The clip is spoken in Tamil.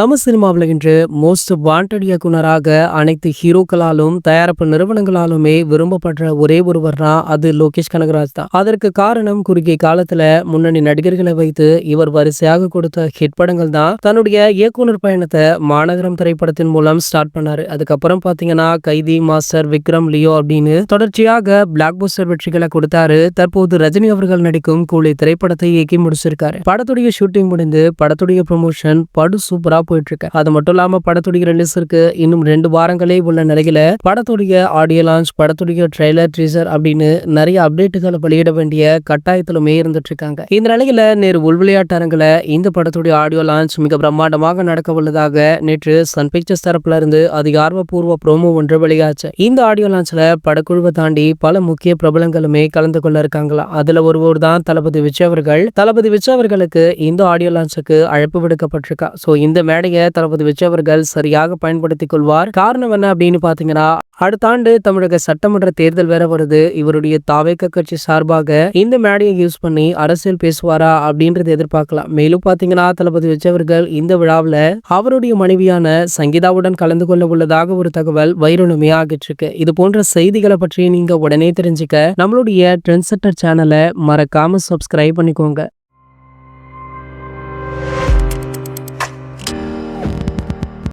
தமிழ் சினிமாவில் இன்று மோஸ்ட் வாண்டட் இயக்குனராக அனைத்து ஹீரோக்களாலும் தயாரிப்பு நிறுவனங்களாலுமே விரும்பப்படுற ஒரே ஒருவர்னா அது லோகேஷ் கனகராஜ் தான். அதற்கு காரணம் குறுகிய காலத்துல முன்னணி நடிகர்களை வைத்து இவர் வரிசையாக கொடுத்த ஹிட் படங்கள் தான். தன்னுடைய இயக்குனர் பயணத்தை மாநகரம் திரைப்படத்தின் மூலம் ஸ்டார்ட் பண்ணாரு. அதுக்கப்புறம் பாத்தீங்கன்னா கைதி மாஸ்டர் விக்ரம் லியோ அப்படின்னு தொடர்ச்சியாக பிளாக் போஸ்டர் வெற்றிகளை கொடுத்தாரு. தற்போது ரஜினி அவர்கள் நடிக்கும் கூலி திரைப்படத்தை இயக்கி முடிச்சிருக்காரு. படத்துடைய ஷூட்டிங் முடிந்து படத்துடைய ப்ரமோஷன் படு சூப்பரா போயிட்டு இருக்கு அது மட்டும் இல்லாம படத்துடைய ரிலீஸிற்கு இன்னும் ரெண்டு வாரங்களே உள்ள நிலையில படத்துடைய ஆடியோ லான்ச் படத்துடைய ட்ரெய்லர் ட்ரீசர் அப்படின்னு நிறைய அப்டேட்டுகளை வெளியிட வேண்டிய கட்டாயத்திலுமே இருந்துட்டு இருக்காங்க இந்த நிலையில நேரு உள்விளையாட்டு அரங்கில் இந்த படத்துடைய ஆடியோ லான்ச் மிக பிரம்மாண்டமாக நடக்க உள்ளதாக நேற்று சன் பிக்சர்ஸ் தரப்புல இருந்து அதிகாரப்பூர்வ ப்ரோமோ ஒன்று வெளியாச்சு. இந்த ஆடியோ லான்ச்ல படக்குழுவை தாண்டி பல முக்கிய பிரபலங்களுமே கலந்து கொள்ள இருக்காங்களா? அதுல ஒருவர் தான் தளபதி விஜய் அவர்கள். தளபதி விஜய் அவர்களுக்கு இந்த ஆடியோ லான்ச்சுக்கு அழைப்பு விடுக்கப்பட்டிருக்கா. சோ இந்த மேடையை தளபதி விஜய் அவர்கள் சரியாக பயன்படுத்திக் கொள்வார். காரணம் என்ன அப்படின்னு பாத்தீங்கன்னா அடுத்த ஆண்டு தமிழக சட்டமன்ற தேர்தல் வேற வருது. இவருடைய தாவேக்க கட்சி சார்பாக இந்த மேடையை யூஸ் பண்ணி அரசியல் பேசுவாரா அப்படின்றத எதிர்பார்க்கலாம். மேலும் பாத்தீங்கன்னா தளபதி விஜய் அவர்கள் இந்த விழாவில் அவருடைய மனைவியான சங்கீதாவுடன் கலந்து கொள்ள உள்ளதாக ஒரு தகவல் வைரணுமே ஆகிட்டு இருக்கு. இது போன்ற செய்திகளை பற்றி நீங்க உடனே தெரிஞ்சுக்க நம்மளுடைய ட்ரெண்ட் செட்டர் சேனலை மறக்காம சப்ஸ்கிரைப் பண்ணிக்கோங்க.